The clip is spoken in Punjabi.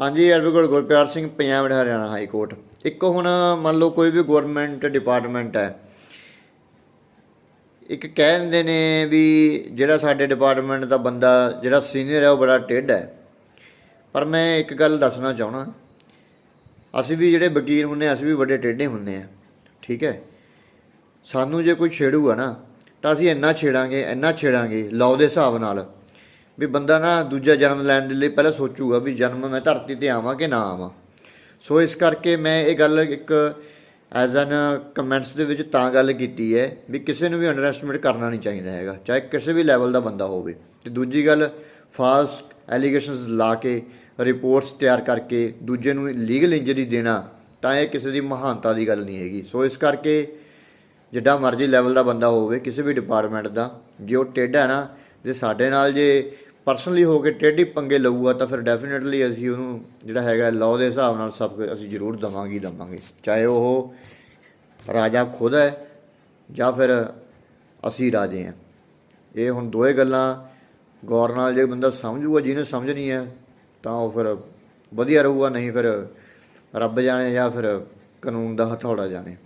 ਹਾਂਜੀ, advocate Gurpyar Singh Punjab and Haryana high court. ਇੱਕ ਹੁਣ ਮੰਨ ਲਓ ਕੋਈ ਵੀ ਗਵਰਨਮੈਂਟ ਡਿਪਾਰਟਮੈਂਟ ਹੈ, ਇੱਕ ਕਹਿ ਦਿੰਦੇ ਨੇ ਵੀ ਜਿਹੜਾ ਸਾਡੇ ਡਿਪਾਰਟਮੈਂਟ ਦਾ ਬੰਦਾ ਜਿਹੜਾ ਸੀਨੀਅਰ ਹੈ, ਉਹ ਬੜਾ ਟੇਢ ਹੈ। ਪਰ ਮੈਂ ਇੱਕ ਗੱਲ ਦੱਸਣਾ ਚਾਹਣਾ ਅਸੀਂ ਵੀ ਜਿਹੜੇ ਵਕੀਲ ਹੁੰਨੇ ਅਸੀਂ ਵੀ ਵੱਡੇ ਟੇਢੇ ਹੁੰਨੇ ਆ ਠੀਕ ਹੈ? ਸਾਨੂੰ ਜੇ ਕੋਈ ਛੇੜੂਗਾ ਨਾ, ਤਾਂ ਅਸੀਂ ਇੰਨਾ ਛੇੜਾਂਗੇ ਇੰਨਾ ਛੇੜਾਂਗੇ, ਲਾਅ ਦੇ ਹਿਸਾਬ ਨਾਲ। ਵੀ ਬੰਦਾ ਨਾ ਦੂਜਾ ਜਨਮ ਲੈਣ ਦੇ ਲਈ ਪਹਿਲਾਂ ਸੋਚੂਗਾ ਵੀ ਜਨਮ ਮੈਂ ਧਰਤੀ ਤੇ ਆਵਾਂ ਕਿ ਨਾ ਆਵਾਂ। ਸੋ ਇਸ ਕਰਕੇ ਮੈਂ ਇਹ ਗੱਲ ਇੱਕ ਐਜ਼ ਐਨ ਕਮੈਂਟਸ ਦੇ ਵਿੱਚ ਤਾਂ ਗੱਲ ਕੀਤੀ ਹੈ ਵੀ ਕਿਸੇ ਨੂੰ ਵੀ ਅੰਡਰ ਐਸਟੀਮੇਟ ਕਰਨਾ ਨਹੀਂ ਚਾਹੀਦਾ ਹੈਗਾ, ਚਾਹੇ ਕਿਸੇ ਵੀ ਲੈਵਲ ਦਾ ਬੰਦਾ ਹੋਵੇ। ਤੇ ਦੂਜੀ ਗੱਲ ਫਾਲਸ ਐਲੀਗੇਸ਼ਨਸ ਲਾ ਕੇ ਰਿਪੋਰਟਸ ਤਿਆਰ ਕਰਕੇ ਦੂਜੇ ਨੂੰ ਲੀਗਲ ਇੰਜਰੀ ਦੇਣਾ ਤਾਂ ਇਹ ਕਿਸੇ ਦੀ ਮਹਾਨਤਾ ਦੀ ਗੱਲ ਨਹੀਂ ਹੈਗੀ। ਸੋ ਇਸ ਕਰਕੇ ਜਿੱਡਾ ਮਰਜ਼ੀ ਲੈਵਲ ਦਾ ਬੰਦਾ ਹੋਵੇ, ਕਿਸੇ ਵੀ ਡਿਪਾਰਟਮੈਂਟ ਦਾ, ਜੇ ਉਹ ਟੇਢਾ ਨਾ, ਜੇ ਸਾਡੇ ਨਾਲ ਜੇ ਪਰਸਨਲੀ ਹੋ ਕੇ ਟੇਢੀ ਪੰਗੇ ਲਊਗਾ ਤਾਂ ਫਿਰ ਡੈਫੀਨਿਟਲੀ ਅਸੀਂ ਉਹਨੂੰ ਜਿਹੜਾ ਹੈਗਾ ਲਾਅ ਦੇ ਹਿਸਾਬ ਨਾਲ ਸਭ ਕੁਝ ਅਸੀਂ ਜ਼ਰੂਰ ਦਵਾਂਗੇ ਹੀ ਦਵਾਂਗੇ। ਚਾਹੇ ਉਹ ਰਾਜਾ ਖੁਦ ਹੈ ਜਾਂ ਫਿਰ ਅਸੀਂ ਰਾਜੇ ਹਾਂ। ਇਹ ਹੁਣ ਦੋਏ ਗੱਲਾਂ ਗੌਰ ਨਾਲ ਜੇ ਬੰਦਾ ਸਮਝੂਗਾ, ਜਿਹਨੇ ਸਮਝਣੀ ਹੈ, ਤਾਂ ਉਹ ਫਿਰ ਵਧੀਆ ਰਹੂਗਾ, ਨਹੀਂ ਫਿਰ ਰੱਬ ਜਾਣੇ ਜਾਂ ਫਿਰ ਕਾਨੂੰਨ ਦਾ ਹਥੌੜਾ ਜਾਣੇ।